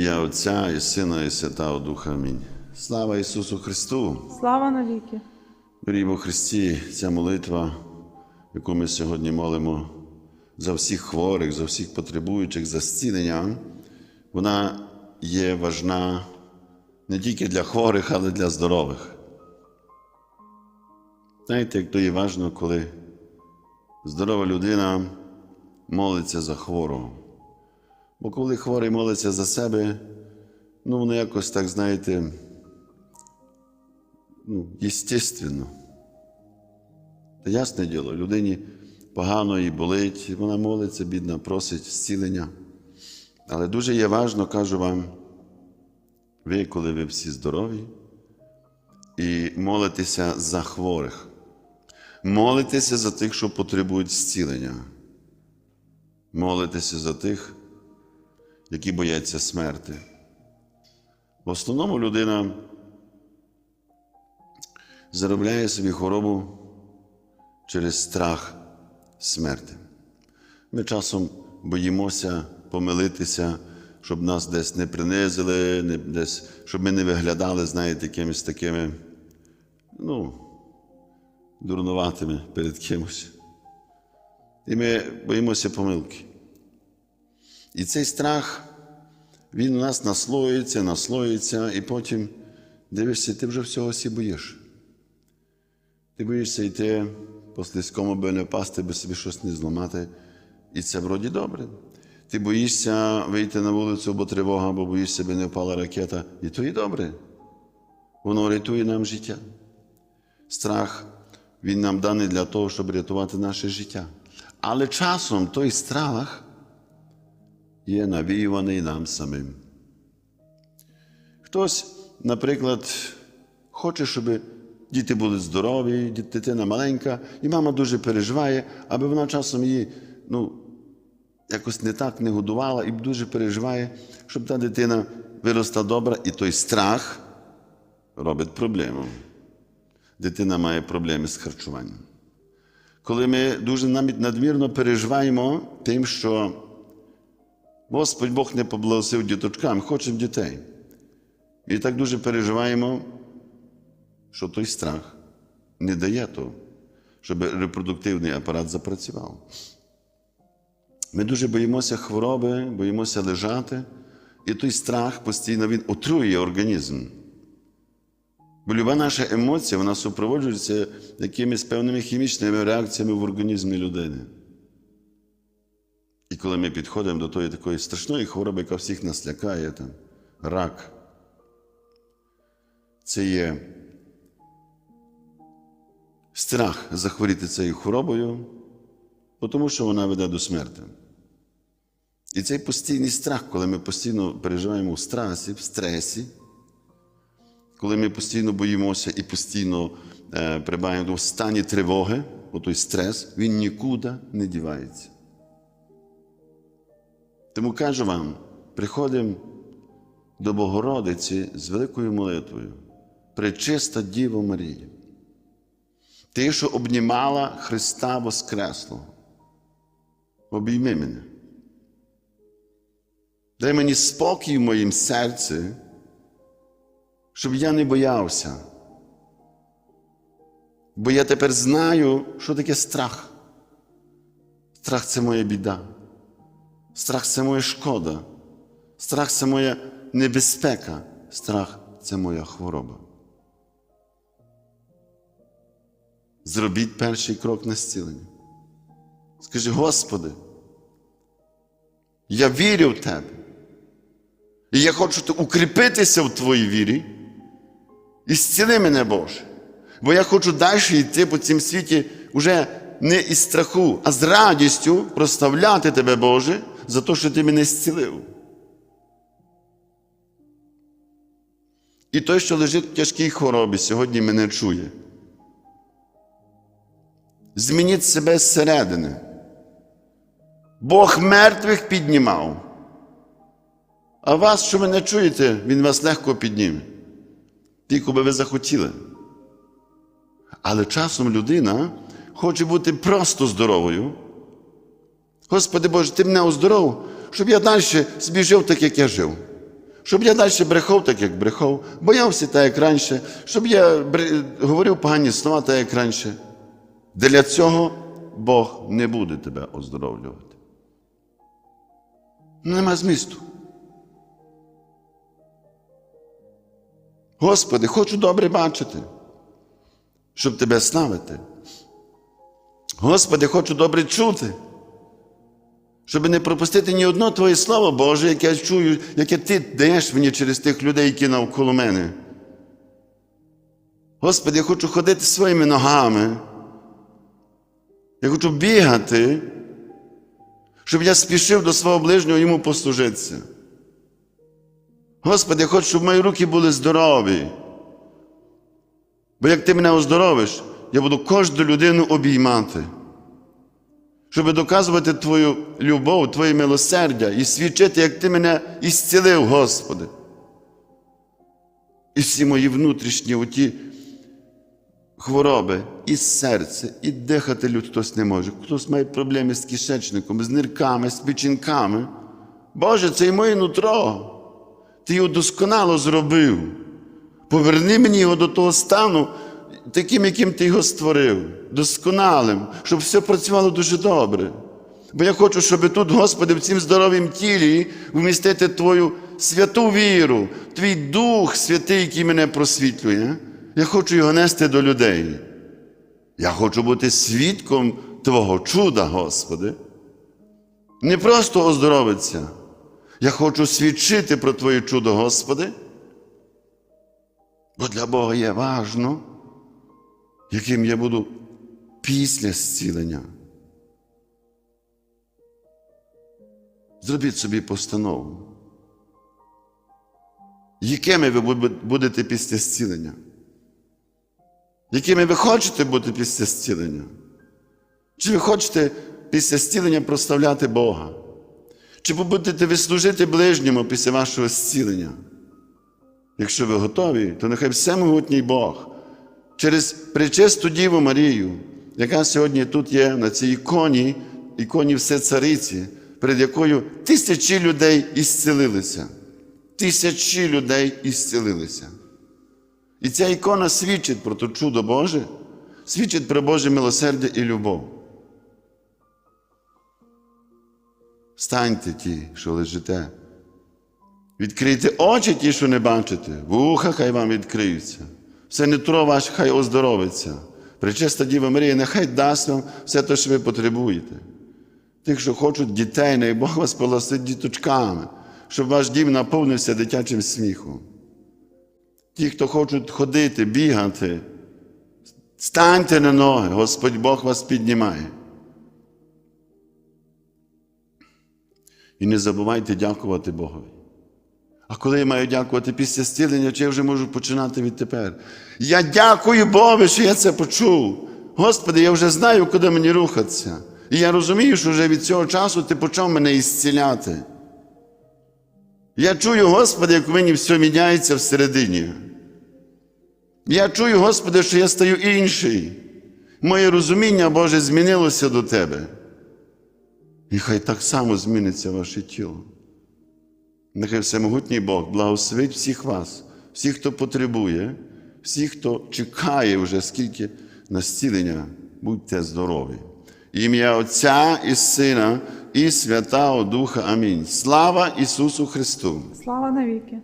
ім'я Отця і Сина, і Святого Духа. Амінь. Слава Ісусу Христу! Слава навіки! Дорогі Христі, ця молитва, яку ми сьогодні молимо за всіх хворих, за всіх потребуючих, за зцілення, вона є важна не тільки для хворих, але й для здорових. Знаєте, як то є важно, коли здорова людина молиться за хворого. Бо коли хворий молиться за себе, ну воно якось так, знаєте, ну, естественно. Та ясне діло, людині погано і болить, вона молиться, бідна, просить зцілення. Але дуже є важно, кажу вам, ви, коли ви всі здорові, і молитеся за хворих. Молитеся за тих, що потребують зцілення. Молитеся за тих, які бояться смерти. В основному людина заробляє собі хворобу через страх смерти. Ми часом боїмося помилитися, щоб нас десь не принизили, не десь, щоб ми не виглядали, знаєте, якимись такими, ну, дурнуватими перед кимось. І ми боїмося помилки. І цей страх, він у нас наслоюється, наслоюється, і потім дивишся, ти вже всього всі боїш. Ти боїшся йти по слизькому, би не впасти, би собі щось не зламати. І це вроді добре. Ти боїшся вийти на вулицю, бо тривога, бо боїшся, би не впала ракета. І то і добре. Воно рятує нам життя. Страх, він нам даний для того, щоб рятувати наше життя. Але часом той страх є навіюваний нам самим. Хтось, наприклад, хоче, щоб діти були здорові, дитина маленька, і мама дуже переживає, аби вона часом її ну, якось не так не годувала і дуже переживає, щоб та дитина виросла добра, і той страх робить проблему. Дитина має проблеми з харчуванням. Коли ми дуже надмірно переживаємо тим, що Господь Бог не поблагосив діточкам, хочемо дітей. І так дуже переживаємо, що той страх не дає того, щоб репродуктивний апарат запрацював. Ми дуже боїмося хвороби, боїмося лежати, і той страх постійно він отруює організм. Бо люба наша емоція вона супроводжується якимись певними хімічними реакціями в організмі людини. І коли ми підходимо до тої такої страшної хвороби, яка всіх нас лякає, там, рак, це є страх захворіти цією хворобою, тому що вона веде до смерті. І цей постійний страх, коли ми постійно переживаємо в страсі, в стресі, коли ми постійно боїмося і постійно е, перебуваємо в стані тривоги, той стрес, він нікуди не дівається. Тому кажу вам, приходимо до Богородиці з великою молитвою, пречиста Діво Марія, ти, що обнімала Христа Воскреслого, обійми мене. Дай мені спокій в моїм серці, щоб я не боявся. Бо я тепер знаю, що таке страх. Страх це моя біда. Страх це моя шкода. Страх це моя небезпека. Страх це моя хвороба. Зробіть перший крок на зцілення. Скажи, Господи, я вірю в Тебе. І я хочу укріпитися в Твоїй вірі і зціли мене, Боже. Бо я хочу далі йти по цім світі вже не із страху, а з радістю проставляти Тебе, Боже, за те, що Ти мене зцілив. І той, що лежить в тяжкій хворобі, сьогодні мене чує. Змініть себе зсередини. Бог мертвих піднімав. А вас, що ви не чуєте, Він вас легко підніме. Тільки би ви захотіли. Але часом людина хоче бути просто здоровою. Господи Боже, Ти мене оздоров, щоб я далі собі жив так, як я жив. Щоб я далі брехав, так як брехав, боявся так, як раніше, щоб я говорив погані слова, так як раніше. Для цього Бог не буде тебе оздоровлювати. Нема змісту. Господи, хочу добре бачити, щоб тебе славити. Господи, хочу добре чути, щоб не пропустити ні одно Твоє Слово Боже, яке я чую, яке Ти даєш мені через тих людей, які навколо мене. Господи, я хочу ходити своїми ногами. Я хочу бігати, щоб я спішив до свого ближнього йому послужитися. Господи, я хочу, щоб мої руки були здорові. Бо як ти мене оздоровиш, я буду кожну людину обіймати, щоб доказувати Твою любов, Твоє милосердя і свідчити, як Ти мене ісцілив, Господи. І всі мої внутрішні оті хвороби, і серце, і дихати люд хтось не може. Хтось має проблеми з кишечником, з нирками, з печінками. Боже, це і моє нутро. Ти його досконало зробив. Поверни мені його до того стану, таким, яким ти його створив, досконалим, щоб все працювало дуже добре. Бо я хочу, щоб тут, Господи, в цім здоровім тілі вмістити Твою святу віру, Твій Дух Святий, який мене просвітлює. Я хочу його нести до людей. Я хочу бути свідком Твого чуда, Господи. Не просто оздоровитися. Я хочу свідчити про Твоє чудо, Господи. Бо для Бога є важно, яким я буду після зцілення. Зробіть собі постанову. Якими ви будете після зцілення? Якими ви хочете бути після зцілення? Чи ви хочете після зцілення прославляти Бога? Чи ви будете ви служити ближньому після вашого зцілення? Якщо ви готові, то нехай всемогутній Бог через причисту Діву Марію, яка сьогодні тут є на цій іконі, іконі Всецариці, перед якою тисячі людей ісцілилися. Тисячі людей ісцілилися. І ця ікона свідчить про те чудо Боже, свідчить про Боже милосердя і любов. Станьте ті, що лежите. Відкрийте очі ті, що не бачите, вуха хай вам відкриються. Все нутро ваше хай оздоровиться. Пречиста Діва Марія, нехай дасть вам все те, що ви потребуєте. Тих, що хочуть дітей, най Бог вас полосить діточками, щоб ваш дім наповнився дитячим сміхом. Ті, хто хочуть ходити, бігати, станьте на ноги, Господь Бог вас піднімає. І не забувайте дякувати Богові. А коли я маю дякувати після зцілення, чи я вже можу починати відтепер? Я дякую Богу, що я це почув. Господи, я вже знаю, куди мені рухатися. І я розумію, що вже від цього часу ти почав мене ісціляти. Я чую, Господи, як в мені все міняється всередині. Я чую, Господи, що я стаю інший. Моє розуміння, Боже, змінилося до Тебе. І хай так само зміниться ваше тіло. Нехай всемогутній Бог благословить всіх вас, всіх, хто потребує, всіх, хто чекає вже скільки на зцілення, будьте здорові. Ім'я Отця і Сина, і Святого Духа. Амінь. Слава Ісусу Христу! Слава навіки!